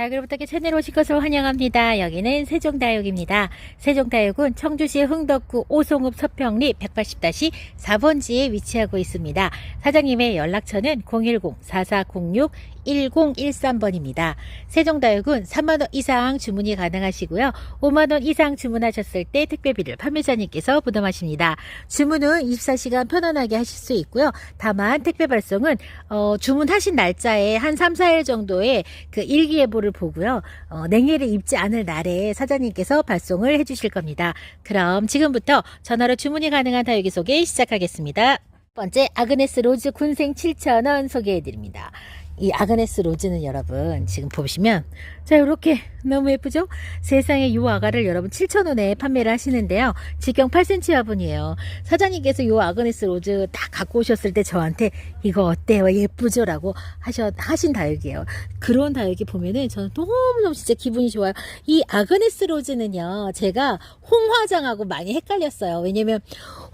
다육을부탁의 채널 오신 것을 환영합니다. 여기는 세종다육입니다. 세종다육은 청주시 흥덕구 오송읍 서평리 180-4번지에 위치하고 있습니다. 사장님의 연락처는 010-4406-1013번입니다. 세종다육은 3만원 이상 주문이 가능하시고요. 5만원 이상 주문하셨을 때 택배비를 판매자님께서 부담하십니다. 주문은 24시간 편안하게 하실 수 있고요. 다만 택배 발송은 어, 주문하신 날짜에 한 3, 4일 정도의 그 일기예보를 보고요. 어, 냉해를 입지 않을 날에 사장님께서 발송을 해주실 겁니다. 그럼 지금부터 전화로 주문이 가능한 다육이 소개 시작하겠습니다. 첫 번째 아그네스 로즈 군생 7,000원 소개해드립니다. 이 아그네스 로즈는 여러분 지금 보시면 자 이렇게 너무 예쁘죠? 세상에 이 아가를 여러분 7,000원에 판매를 하시는데요. 직경 8cm 화분이에요. 사장님께서 이 아그네스 로즈 딱 갖고 오셨을 때 저한테 이거 어때요? 예쁘죠? 라고 하셔, 하신 다육이에요. 그런 다육이 보면은 저는 너무너무 진짜 기분이 좋아요. 이 아그네스 로즈는요. 제가 홍화장하고 많이 헷갈렸어요. 왜냐면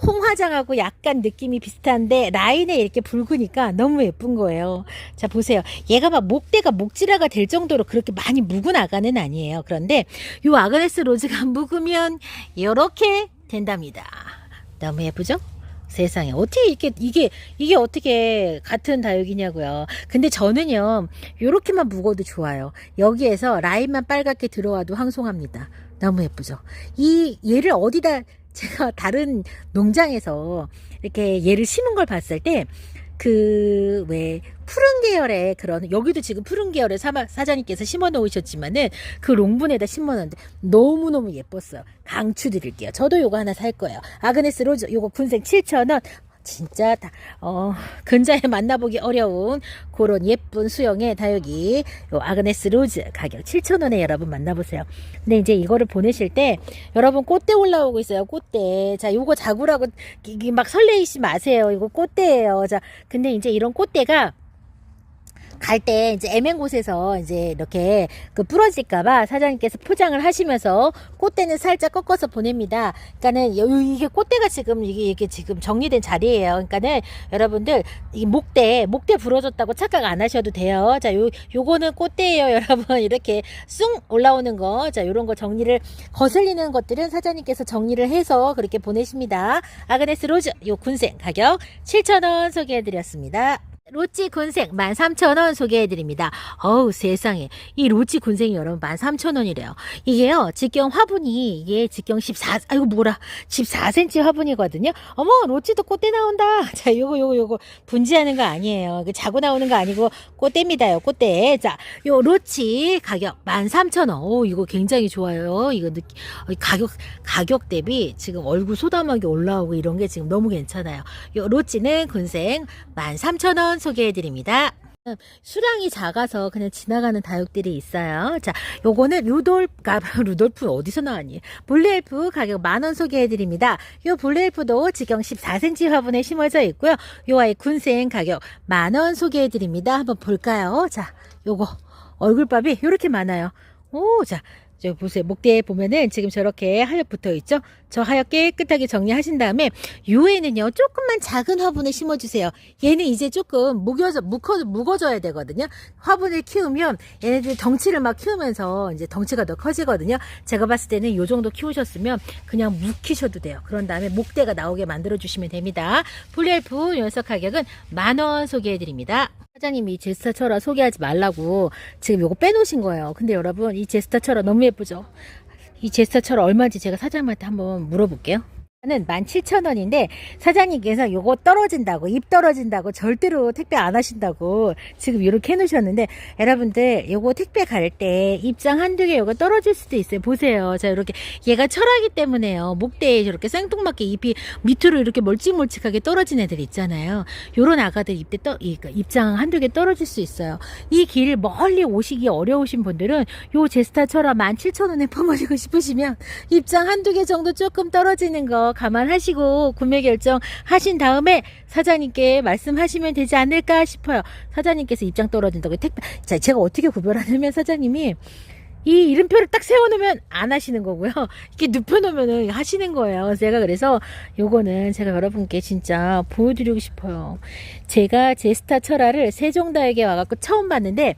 홍화장하고 약간 느낌이 비슷한데 라인에 이렇게 붉으니까 너무 예쁜 거예요. 자 보세요. 얘가 막 목대가 목지라가 될 정도로 그렇게 많이 묵은 아가는 아니에요. 그런데 이 아그네스 로즈가 묵으면 이렇게 된답니다. 너무 예쁘죠? 세상에 어떻게 이렇게 이게 이게 어떻게 같은 다육이냐고요. 근데 저는요 요렇게만 묵어도 좋아요. 여기에서 라인만 빨갛게 들어와도 황송합니다. 너무 예쁘죠. 이 얘를 어디다 제가 다른 농장에서 이렇게 얘를 심은 걸 봤을 때 그 왜 푸른 계열의 그런 여기도 지금 푸른 계열의 사마, 사장님께서 심어 놓으셨지만은 그 롱분에다 심어 놨는데 너무너무 예뻤어요. 강추 드릴게요. 저도 요거 하나 살 거예요. 아그네스 로즈 요거 군생 7,000원. 진짜 다, 어, 근자에 만나보기 어려운 그런 예쁜 수영의 다육이 요 아그네스 로즈 가격 7,000원에 여러분 만나보세요. 근데 이제 이거를 보내실 때 여러분 꽃대 올라오고 있어요. 꽃대. 자, 요거 자구라고 막 설레이시 마세요. 이거 꽃대예요. 자, 근데 이제 이런 꽃대가 갈 때 이제 애매한 곳에서 이제 이렇게 그 부러질까봐 사장님께서 포장을 하시면서 꽃대는 살짝 꺾어서 보냅니다. 그러니까는 요- 이게 꽃대가 지금 이게 이게 지금 정리된 자리예요. 그러니까는 여러분들 이 목대 목대 부러졌다고 착각 안 하셔도 돼요. 자, 요 요거는 꽃대예요, 여러분. 이렇게 쑥 올라오는 거, 자, 요런 거 정리를 거슬리는 것들은 사장님께서 정리를 해서 그렇게 보내십니다. 아그네스 로즈 요 군생 가격 7,000원 소개해드렸습니다. 로찌 군생 13,000원 소개해드립니다. 어우 세상에 이 로찌 군생이 여러분 13,000원이래요. 이게요 직경 화분이 이게 직경 14 아이고 뭐라 14cm 화분이거든요. 어머 로찌도 꽃대 나온다. 자 요거 요거 요거 분지하는 거 아니에요. 그 자고 나오는 거 아니고 꽃대입니다요 꽃대. 자요 로찌 가격 13,000원. 오 이거 굉장히 좋아요. 이거 느끼, 어, 가격 가격 대비 지금 얼굴 소담하게 올라오고 이런 게 지금 너무 괜찮아요. 요 로찌는 군생 13,000원 소개해드립니다. 수량이 작아서 그냥 지나가는 다육들이 있어요. 자, 요거는 루돌프, 아, 루돌프 어디서 나왔니? 블루엘프 가격 만원 소개해드립니다. 요 블루엘프도 직경 14cm 화분에 심어져 있고요. 요 아이 군생 가격 만원 소개해드립니다. 한번 볼까요? 자, 요거 얼굴밥이 요렇게 많아요. 오, 자, 저 보세요. 목대에 보면은 지금 저렇게 하얗 붙어 있죠? 저 하얗게 깨끗하게 정리하신 다음에 요에는요 조금만 작은 화분에 심어 주세요. 얘는 이제 조금 묵여져 묵어 묵어져야 되거든요. 화분을 키우면 얘네들 덩치를 막 키우면서 이제 덩치가 더 커지거든요. 제가 봤을 때는 요 정도 키우셨으면 그냥 묵히셔도 돼요. 그런 다음에 목대가 나오게 만들어 주시면 됩니다. 블루엘프 연석 가격은 만 원 소개해 드립니다. 사장님이 제스타 철화 소개하지 말라고 지금 요거 빼놓으신 거예요. 근데 여러분 이 제스타 철화 너무 예쁘죠? 이 제스타 철화 얼마인지 제가 사장님한테 한번 물어볼게요. 는 17,000원인데 사장님께서 요거 떨어진다고 입 떨어진다고 절대로 택배 안 하신다고 지금 이렇게 해놓으셨는데 여러분들 요거 택배 갈 때 입장 한두 개 요거 떨어질 수도 있어요. 보세요. 자 이렇게 얘가 철하기 때문에요. 목대에 저렇게 생뚱맞게 잎이 밑으로 이렇게 멀찍멀찍하게 떨어진 애들 있잖아요. 요런 아가들 입대 떠, 이- 그 입장 한두 개 떨어질 수 있어요. 이 길 멀리 오시기 어려우신 분들은 요 제스타 철화 17,000원에 퍼마시고 싶으시면 입장 한두 개 정도 조금 떨어지는 거 감안하시고 구매 결정 하신 다음에 사장님께 말씀하시면 되지 않을까 싶어요. 사장님께서 입장 떨어진다고 택배. 자, 제가 어떻게 구별하냐면 사장님이 이 이름표를 딱 세워놓으면 안 하시는 거고요. 이렇게 눕혀놓으면 하시는 거예요. 제가 그래서 요거는 제가 여러분께 진짜 보여드리고 싶어요. 제가 제스타 철화를 세종다육에 와갖고 처음 봤는데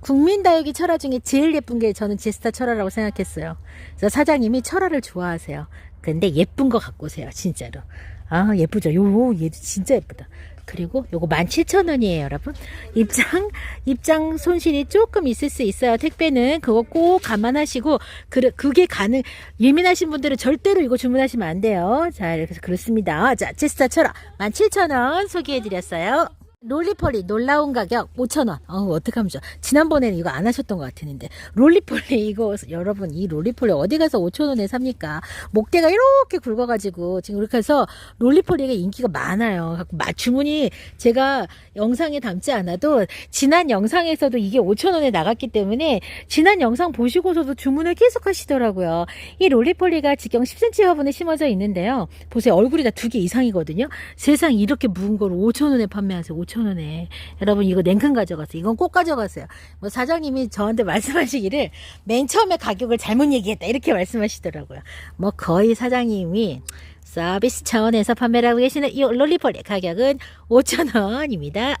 국민다육이 철화 중에 제일 예쁜 게 저는 제스타 철화라고 생각했어요. 그래서 사장님이 철화를 좋아하세요. 근데 예쁜 거 갖고 오세요, 진짜로. 아, 예쁘죠? 요, 얘도 진짜 예쁘다. 그리고 요거 17,000원이에요, 여러분. 입장, 입장 손실이 조금 있을 수 있어요. 택배는 그거 꼭 감안하시고, 그, 그게 가능, 예민하신 분들은 절대로 이거 주문하시면 안 돼요. 자, 해서 그렇습니다. 자, 제스타 철화 17,000원 소개해드렸어요. 롤리폴리 놀라운 가격 5,000원. 어우, 어떡하면 좋아. 지난번에는 이거 안 하셨던 것 같았는데. 롤리폴리 이거, 여러분, 이 롤리폴리 어디 가서 5,000원에 삽니까? 목대가 이렇게 굵어 가지고, 지금 이렇게 해서 롤리폴리가 인기가 많아요. 주문이 제가 영상에 담지 않아도, 지난 영상에서도 이게 5,000원에 나갔기 때문에, 지난 영상 보시고서도 주문을 계속 하시더라고요. 이 롤리폴리가 직경 10cm 화분에 심어져 있는데요. 보세요. 얼굴이 다 두 개 이상이거든요. 세상 이렇게 묵은 걸 5,000원에 판매하세요. 5,000원에. 여러분 이거 냉큼 가져가세요. 이건 꼭 가져가세요. 뭐 사장님이 저한테 말씀하시기를 맨 처음에 가격을 잘못 얘기했다. 이렇게 말씀하시더라고요. 뭐 거의 사장님이 서비스 차원에서 판매를 하고 계시는 이 롤리폴의 가격은 5,000원입니다.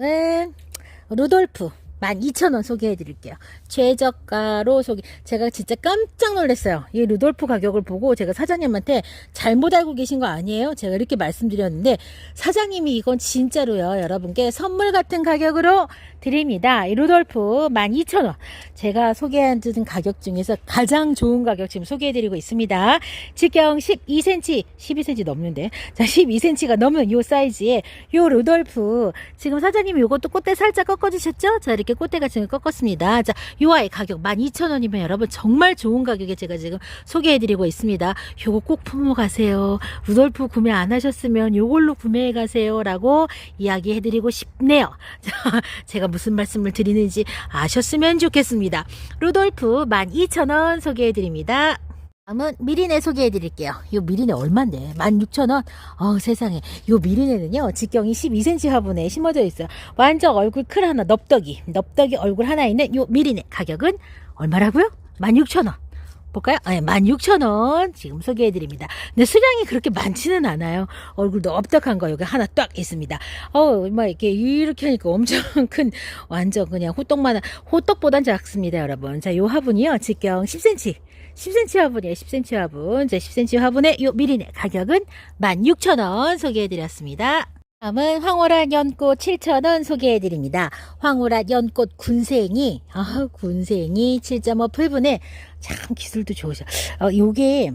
은 루돌프 12,000원 소개해 드릴게요. 최저가로 소개. 제가 진짜 깜짝 놀랐어요. 이 루돌프 가격을 보고 제가 사장님한테 잘못 알고 계신 거 아니에요? 제가 이렇게 말씀드렸는데 사장님이 이건 진짜로요. 여러분께 선물 같은 가격으로 드립니다. 이 루돌프 12,000원. 제가 소개해드린 가격 중에서 가장 좋은 가격 지금 소개해 드리고 있습니다. 직경 12cm, 12cm 넘는데. 자, 12cm가 넘는 요 사이즈의 요 루돌프. 지금 사장님이 요것도 꽃대 살짝 꺾어주셨죠? 자, 이렇게 꽃대가 지금 꺾었습니다. 자, 요 아이 가격 12,000원이면 여러분 정말 좋은 가격에 제가 지금 소개해드리고 있습니다. 요거 꼭 품어 가세요. 루돌프 구매 안 하셨으면 요걸로 구매해 가세요. 라고 이야기해드리고 싶네요. 자, 제가 무슨 말씀을 드리는지 아셨으면 좋겠습니다. 루돌프 12,000원 소개해드립니다. 다음은 미리네 소개해드릴게요. 요 미리네 얼만데? 16,000원? 어 세상에. 요 미리네는요, 직경이 12cm 화분에 심어져 있어요. 완전 얼굴 클 하나, 넙떡이. 넙떡이 얼굴 하나 있는 요 미리네 가격은 얼마라고요? 16,000원. 볼까요? 네, 16,000원 지금 소개해드립니다. 근데 수량이 그렇게 많지는 않아요. 얼굴도 엎덕한 거 여기 하나 딱 있습니다. 어, 막 이렇게 이렇게 하니까 엄청 큰 완전 그냥 호떡만 호떡보단 작습니다, 여러분. 자, 요 화분이요. 직경 10cm. 10cm 화분이에요. 10cm 화분. 자, 10cm 화분의 요 미리네 가격은 16,000원 소개해드렸습니다. 다음은 황홀한 연꽃 7,000원 소개해드립니다. 황홀한 연꽃 군생이, 아, 군생이 7.5 풀분에 참 기술도 좋으셔. 어, 요게,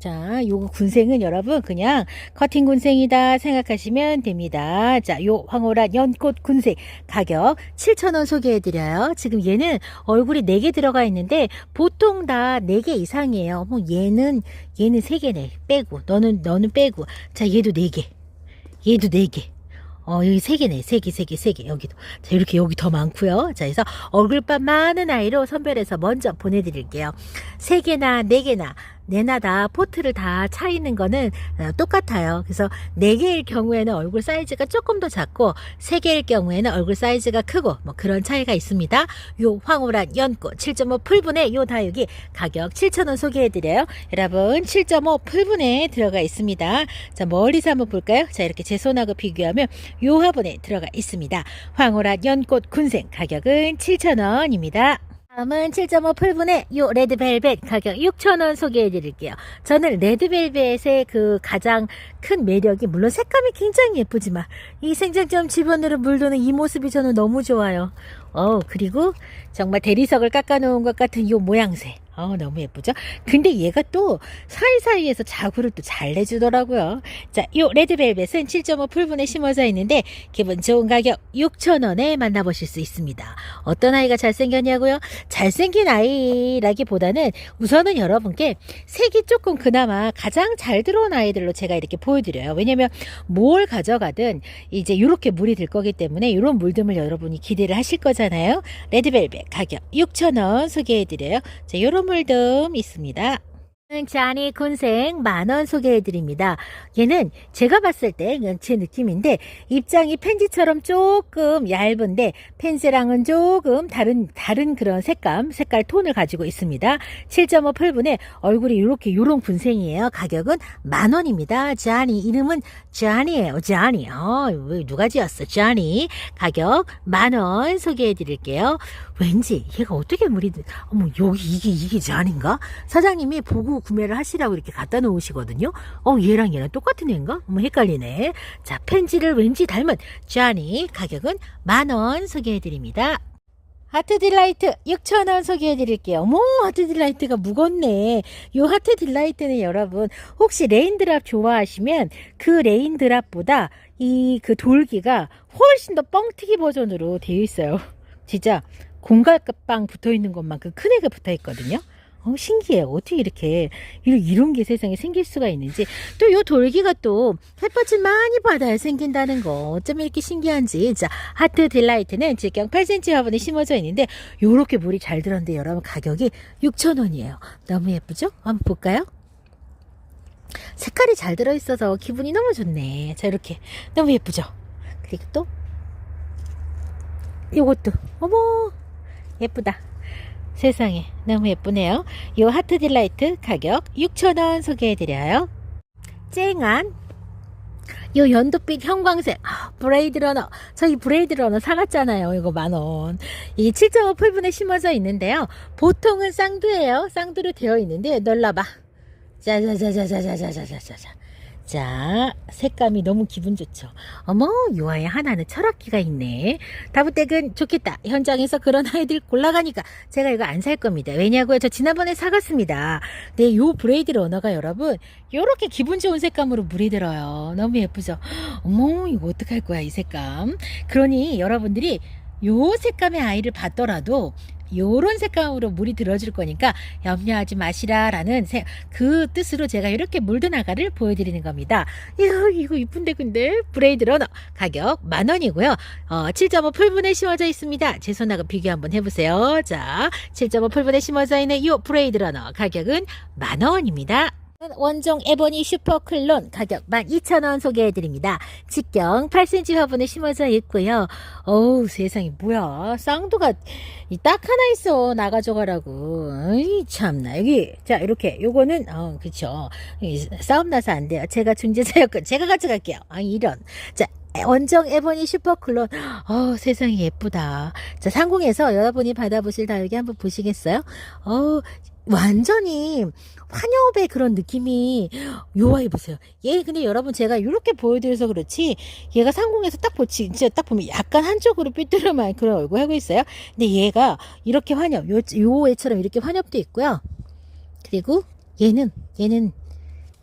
자, 요거 군생은 여러분 그냥 커팅 군생이다 생각하시면 됩니다. 자, 요 황홀한 연꽃 군생 가격 7,000원 소개해 드려요. 지금 얘는 얼굴이 4개 들어가 있는데 보통 다 4개 이상이에요. 뭐 얘는, 얘는 3개네. 빼고, 너는, 너는 빼고. 자, 얘도 4개. 얘도 4개. 어, 여기 3개네. 3개, 3개, 3개. 여기도. 자, 이렇게 여기 더 많고요. 자, 그래서 얼굴밥 많은 아이로 선별해서 먼저 보내드릴게요. 3개나 4개나 내나 다 포트를 다차 있는 거는 어, 똑같아요. 그래서 4개일 경우에는 얼굴 사이즈가 조금 더 작고 3개일 경우에는 얼굴 사이즈가 크고 뭐 그런 차이가 있습니다. 요 황홀한 연꽃 7.5 풀분의 요 다육이 가격 7,000원 소개해드려요. 여러분 7.5 풀분에 들어가 있습니다. 자 멀리서 한번 볼까요? 자 이렇게 제 손하고 비교하면 요 화분에 들어가 있습니다. 황홀한 연꽃 군생 가격은 7,000원입니다. 다음은 7.5 풀분의 요 레드벨벳 가격 6,000원 소개해 드릴게요. 저는 레드벨벳의 그 가장 큰 매력이 물론 색감이 굉장히 예쁘지만 이 생장점 주변으로 물도는 이 모습이 저는 너무 좋아요. 어, 그리고 정말 대리석을 깎아 놓은 것 같은 요 모양새. 어, 너무 예쁘죠? 근데 얘가 또 사이사이에서 자구를 또 잘 내주더라고요. 자, 요 레드벨벳은 7.5 풀분에 심어져 있는데 기분 좋은 가격 6,000원에 만나보실 수 있습니다. 어떤 아이가 잘생겼냐고요? 잘생긴 아이라기보다는 우선은 여러분께 색이 조금 그나마 가장 잘 들어온 아이들로 제가 이렇게 보여 드려요. 왜냐면 뭘 가져가든 이제 이렇게 물이 들 거기 때문에 이런 물듬을 여러분이 기대를 하실 거잖아요. 레드벨벳 가격 6,000원 소개해드려요. 자, 요런 물듬 있습니다. 자니 군생 만원 소개해드립니다. 얘는 제가 봤을 때제 느낌인데 입장이 펜지처럼 조금 얇은데 펜지랑은 조금 다른 다른 그런 색감 색깔 톤을 가지고 있습니다. 7.5 풀분에 얼굴이 이렇게 요런 군생이에요. 가격은 만원입니다. 자니 이름은 자니예요. 자니. 어, 왜 누가 지었어? 자니. 가격 만원 소개해드릴게요. 왠지 얘가 어떻게 물이 어머 여기 이게 이게 잔인가? 사장님이 보고 구매를 하시라고 이렇게 갖다 놓으시거든요. 어 얘랑 얘랑 똑같은 애인가? 어머 헷갈리네. 자 펜지를 왠지 닮은 쟈니 가격은 만원 소개해드립니다. 하트 딜라이트 6,000원 소개해 드릴게요. 어머, 하트 딜라이트가 무겁네. 요 하트 딜라이트는 여러분, 혹시 레인드랍 좋아하시면 그 레인드랍보다 이 그 돌기가 훨씬 더 뻥튀기 버전으로 되어 있어요. 진짜 공갈빵 붙어 있는 것만큼 큰 애가 붙어 있거든요. 어, 신기해요. 어떻게 이렇게, 이런, 이런 게 세상에 생길 수가 있는지. 또 요 돌기가 또 햇볕을 많이 받아야 생긴다는 거. 어쩜 이렇게 신기한지. 자, 하트 딜라이트는 직경 8cm 화분에 심어져 있는데, 요렇게 물이 잘 들었는데, 여러분 가격이 6,000원이에요. 너무 예쁘죠? 한번 볼까요? 색깔이 잘 들어있어서 기분이 너무 좋네. 자, 이렇게. 너무 예쁘죠? 그리고 또, 요것도. 어머, 예쁘다. 세상에 너무 예쁘네요. 요 하트 딜라이트 가격 6,000원 소개해드려요. 쨍한 요 연두빛 형광색. 아, 브레이드 러너. 저희 브레이드 러너 사갔잖아요. 이거 만원. 이 7.5 풀분에 심어져 있는데요. 보통은 쌍두예요. 쌍두로 되어 있는데 놀라봐. 짜자자자자자자자자자 자 색감이 너무 기분 좋죠? 어머 요 아이 하나는 철학기가 있네. 다부댁은 좋겠다. 현장에서 그런 아이들 골라가니까 제가 이거 안 살 겁니다. 왜냐고요? 저 지난번에 사갔습니다. 근데 요 브레이드 러너가 여러분 요렇게 기분 좋은 색감으로 물이 들어요. 너무 예쁘죠? 어머 이거 어떡할 거야 이 색감? 그러니 여러분들이 요 색감의 아이를 봤더라도 요런 색감으로 물이 들어줄 거니까 염려하지 마시라라는 세- 그 뜻으로 제가 이렇게 물든 아가를 보여드리는 겁니다. 이거 이거 이쁜데 근데 브레이드 러너 가격 만 원이고요. 어, 7.5 풀분에 심어져 있습니다. 제 손하고 비교 한번 해보세요. 자, 7.5 풀분에 심어져 있는 이 브레이드 러너 가격은 만 원입니다. 원종 에보니 슈퍼 클론 가격 12,000원 소개해드립니다. 직경 8cm 화분에 심어져 있고요. 어우 세상에 뭐야. 쌍두가 이딱 하나 있어. 나 가져가라고. 어이 참나. 여기 자 이렇게. 요거는 어 그쵸. 이 싸움 나서 안 돼요. 제가 중재자였건 제가 가져갈게요. 아 이런. 자 원정 에보니 슈퍼클론. 어 세상에 예쁘다. 자 상공에서 여러분이 받아보실 다육이 한번 보시겠어요? 어 완전히 환엽의 그런 느낌이 요 아이 보세요. 얘 근데 여러분 제가 이렇게 보여드려서 그렇지 얘가 상공에서 딱 보치 진짜 딱 보면 약간 한쪽으로 삐뚤어만 그런 얼굴 하고 있어요. 근데 얘가 이렇게 환엽 요, 요 애처럼 이렇게 환엽도 있고요. 그리고 얘는 얘는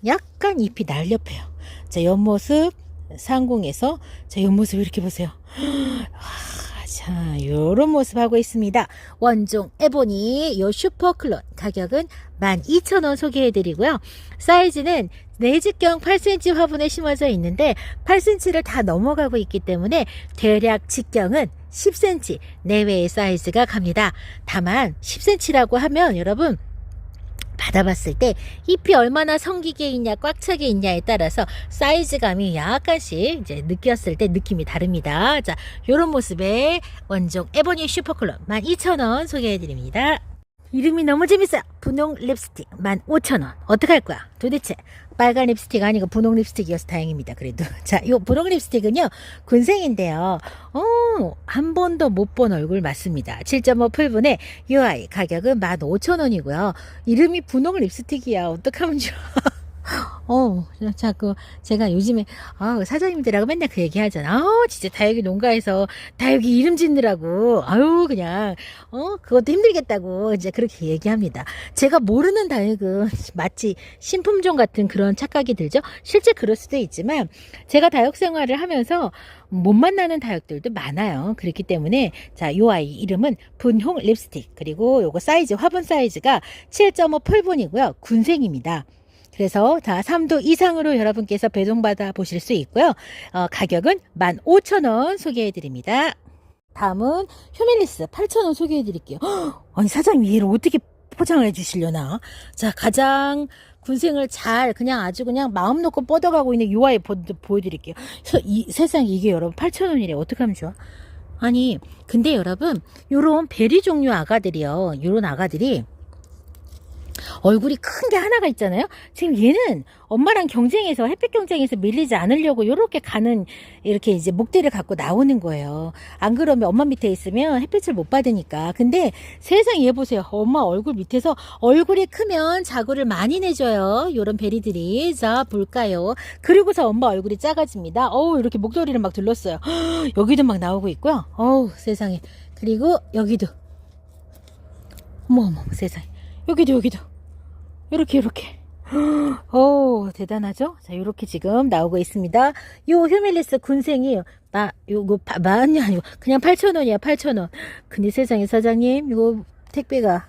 약간 잎이 날렵해요. 자 옆모습 상공에서 자 옆모습 이렇게 보세요. 아, 자, 요런 모습 하고 있습니다. 원종 에보니 요 슈퍼클론 가격은 12,000원 소개해드리고요. 사이즈는 내직경 8cm 화분에 심어져 있는데 8cm를 다 넘어가고 있기 때문에 대략 직경은 10cm 내외의 사이즈가 갑니다. 다만 10cm라고 하면 여러분 받아봤을 때 잎이 얼마나 성기게 있냐 꽉 차게 있냐에 따라서 사이즈감이 약간씩 이제 느꼈을 때 느낌이 다릅니다. 자, 요런 모습의 원종 에보니 슈퍼클럽 12,000원 소개해드립니다. 이름이 너무 재밌어요. 분홍 립스틱 15,000원. 어떡할 거야? 도대체 빨간 립스틱 아니고 분홍 립스틱이어서 다행입니다. 그래도 자, 요 분홍 립스틱은요 군생인데요. 어, 한 번도 못 본 얼굴 맞습니다. 7.5 풀분에 요 아이 가격은 15,000원이고요. 이름이 분홍 립스틱이야. 어떡하면 좋아. 어, 자꾸 제가 요즘에 아, 사장님들하고 맨날 그 얘기 하잖아. 아, 진짜 다육이 농가에서 다육이 이름 짓느라고 아유 그냥 어 그것도 힘들겠다고 이제 그렇게 얘기합니다. 제가 모르는 다육은 마치 신품종 같은 그런 착각이 들죠. 실제 그럴 수도 있지만 제가 다육 생활을 하면서 못 만나는 다육들도 많아요. 그렇기 때문에 자, 요 아이 이름은 분홍 립스틱 그리고 요거 사이즈 화분 사이즈가 7.5 풀분이고요. 군생입니다. 그래서 다 3도 이상으로 여러분께서 배송받아 보실 수 있고요. 어, 가격은 15,000원 소개해 드립니다. 다음은 휴밀리스 8,000원 소개해 드릴게요. 아니 사장님 얘를 어떻게 포장을 해 주시려나? 자, 가장 군생을 잘 그냥 아주 그냥 마음 놓고 뻗어가고 있는 요 아이 보, 보여드릴게요. 서, 이 세상 이게 여러분 8,000원이래. 어떻게 하면 좋아? 아니, 근데 여러분, 요런 베리 종류 아가들이요. 요런 아가들이 얼굴이 큰 게 하나가 있잖아요. 지금 얘는 엄마랑 경쟁해서 햇빛 경쟁에서 밀리지 않으려고 요렇게 가는 이렇게 이제 목대를 갖고 나오는 거예요. 안 그러면 엄마 밑에 있으면 햇빛을 못 받으니까. 근데 세상 얘 보세요. 엄마 얼굴 밑에서 얼굴이 크면 자구를 많이 내줘요. 요런 베리들이. 자, 볼까요? 그리고서 엄마 얼굴이 작아집니다. 어우, 이렇게 목도리를 막 둘렀어요. 여기도 막 나오고 있고요. 어우, 세상에. 그리고 여기도. 어머, 어머, 세상에. 여기도, 여기도. 이렇게 이렇게. 오 대단하죠? 자 이렇게 지금 나오고 있습니다. 요 휴밀리스 군생이 마 요거 바- 만이 아니고 그냥 8,000원이야 8,000원. 근데 세상에 사장님 이거 택배가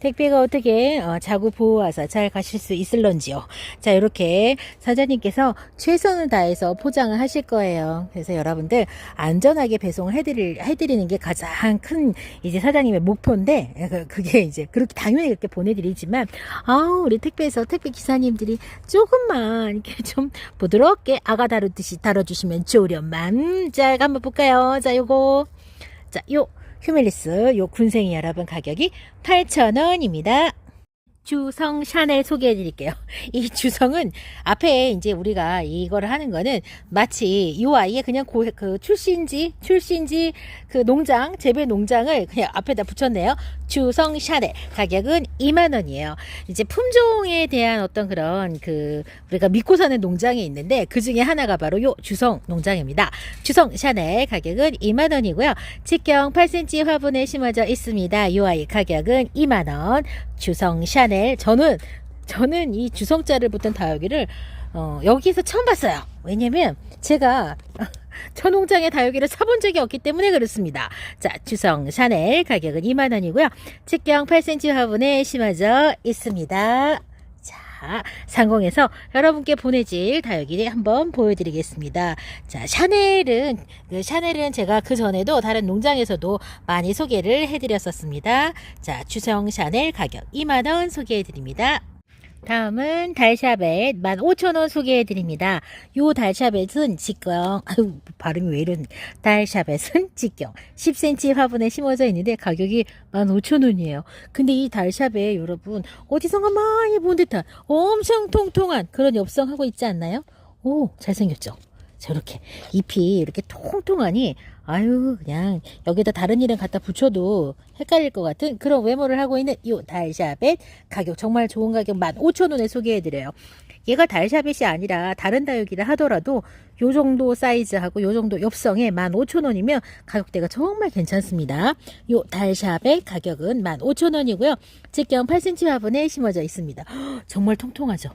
택배가 어떻게 어, 자구 보호하사 잘 가실 수 있을런지요? 자 이렇게 사장님께서 최선을 다해서 포장을 하실 거예요. 그래서 여러분들 안전하게 배송을 해드릴 해드리는 게 가장 큰 이제 사장님의 목표인데 그- 그게 이제 그렇게 당연히 그렇게 보내드리지만 아우 우리 택배에서 택배 기사님들이 조금만 이렇게 좀 부드럽게 아가 다루듯이 다뤄주시면 좋으련만. 자 한번 볼까요? 자 요거. 자 요 휴멜리스 요 군생이 여러분 가격이 8,000원입니다 주성 샤넬 소개해 드릴게요. 이 주성은 앞에 이제 우리가 이거를 하는 거는 마치 이 아이의 그냥 고, 그 출신지, 출신지 그 농장, 재배 농장을 그냥 앞에다 붙였네요. 주성 샤넬. 가격은 2만원이에요. 이제 품종에 대한 어떤 그런 그 우리가 믿고 사는 농장이 있는데 그 중에 하나가 바로 요 주성 농장입니다. 주성 샤넬 가격은 2만원이고요. 직경 8cm 화분에 심어져 있습니다. 이 아이 가격은 2만원. 주성 샤넬. 저는, 저는 이 주성자를 붙은 다육이를, 어, 여기서 처음 봤어요. 왜냐면, 제가, 저 농장의 다육이를 사본 적이 없기 때문에 그렇습니다. 자, 주성 샤넬 가격은 2만원이고요. 직경 8cm 화분에 심어져 있습니다. 자, 상공에서 여러분께 보내질 다육이 한번 보여드리겠습니다. 자, 샤넬은, 그 샤넬은 제가 그 전에도 다른 농장에서도 많이 소개를 해드렸었습니다. 자, 주성 샤넬 가격 2만원 소개해드립니다. 다음은 달샤벳 15,000원 소개해드립니다. 요 달샤벳은 직경, 아유, 발음이 왜 이런, 달샤벳은 직경 10cm 화분에 심어져 있는데 가격이 15,000원이에요. 근데 이 달샤벳 여러분, 어디선가 많이 본 듯한 엄청 통통한 그런 엽성하고 있지 않나요? 오, 잘생겼죠? 저렇게 잎이 이렇게 통통하니 아유 그냥 여기다 다른 이름 갖다 붙여도 헷갈릴 것 같은 그런 외모를 하고 있는 이 달샤벳 가격 정말 좋은 가격 15,000원에 소개해드려요. 얘가 달샤벳이 아니라 다른 다육이라 하더라도 요 정도 사이즈하고 요 정도 엽성에 15,000원이면 가격대가 정말 괜찮습니다. 요 달샤벳 가격은 15,000원이고요. 직경 8cm 화분에 심어져 있습니다. 정말 통통하죠.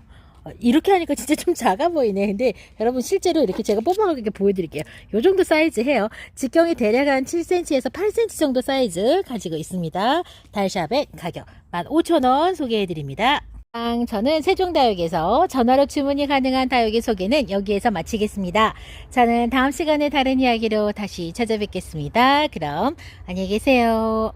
어, 이렇게 하니까 진짜 좀 작아 보이네. 근데 여러분 실제로 이렇게 제가 뽑아가게 보여드릴게요. 요 정도 사이즈 해요. 직경이 대략 한 7cm에서 8cm 정도 사이즈 가지고 있습니다. 달샵의 가격 15,000원 소개해드립니다. 아, 저는 세종다육에서 전화로 주문이 가능한 다육의 소개는 여기에서 마치겠습니다. 저는 다음 시간에 다른 이야기로 다시 찾아뵙겠습니다. 그럼 안녕히 계세요.